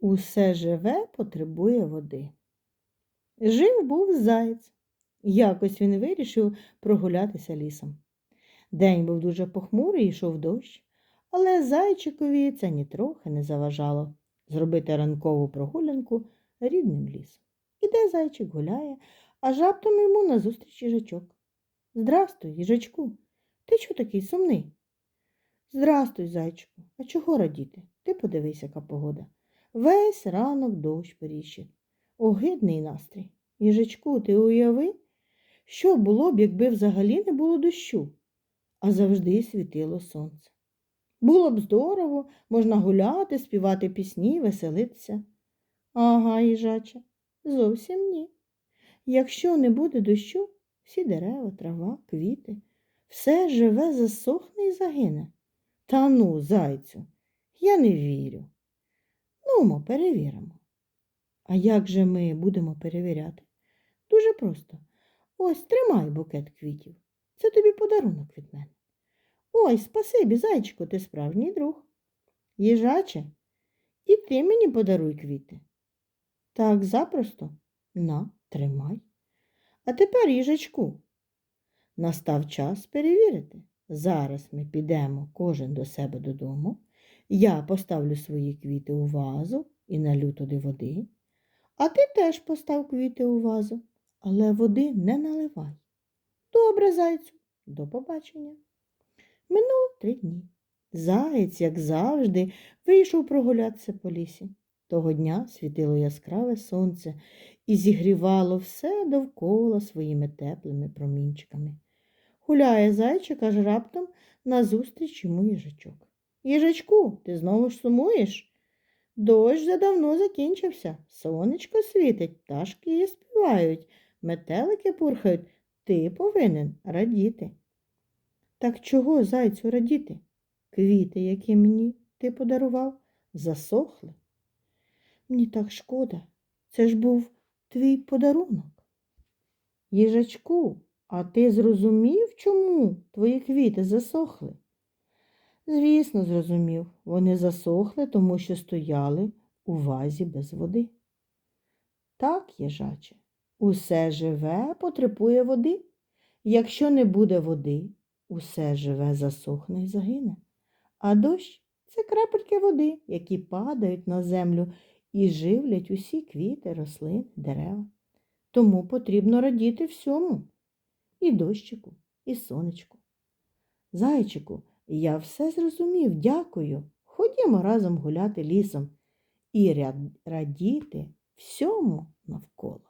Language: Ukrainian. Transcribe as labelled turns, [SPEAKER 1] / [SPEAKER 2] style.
[SPEAKER 1] Усе живе потребує води. Жив був заєць. Якось він вирішив прогулятися лісом. День був дуже похмурий, йшов дощ, але зайчикові це нітрохи не заважало зробити ранкову прогулянку рідним лісом. Іде зайчик гуляє, аж раптом йому назустріч їжачок. Здрастуй, їжачку, ти чого такий сумний? Здрастуй, зайчику, а чого радіти? Ти подивись, яка погода. Весь ранок дощ періщить. Огидний настрій. Їжачку, ти уяви, що було б, якби взагалі не було дощу, а завжди світило сонце. Було б здорово, можна гуляти, співати пісні, веселитися. Ага, їжаче, зовсім ні. Якщо не буде дощу, всі дерева, трава, квіти, все живе, засохне і загине. Та ну, зайцю, я не вірю. Нумо, перевіримо. А як же ми будемо перевіряти? Дуже просто. Ось тримай букет квітів. Це тобі подарунок від мене. Ой, спасибі, зайчику, ти справжній друг. Їжаче, і ти мені подаруй квіти. Так запросто на, тримай. А тепер, їжачку, настав час перевірити. Зараз ми підемо кожен до себе додому. Я поставлю свої квіти у вазу і налю туди води. А ти теж постав квіти у вазу, але води не наливай. Добре, зайцю, до побачення. Минуло три дні. Заєць, як завжди, вийшов прогулятися по лісі. Того дня світило яскраве сонце і зігрівало все довкола своїми теплими промінчиками. Гуляє зайчик, аж раптом назустріч йому їжачок. Їжачку, ти знову ж сумуєш? Дощ вже давно закінчився. Сонечко світить, пташки співають, метелики пурхають. Ти повинен радіти. Так чого, зайцю, радіти? Квіти, які мені ти подарував, засохли. Мені так шкода. Це ж був твій подарунок. Їжачку, а ти зрозумів, чому твої квіти засохли? Звісно, зрозумів, вони засохли, тому що стояли у вазі без води. Так, їжаче, усе живе потребує води. Якщо не буде води, усе живе засохне і загине. А дощ це крапельки води, які падають на землю і живлять усі квіти, рослини, дерева. Тому потрібно радіти всьому і дощику, і сонечку. Зайчику, я все зрозумів, дякую. Ходімо разом гуляти лісом і радіти всьому навколо.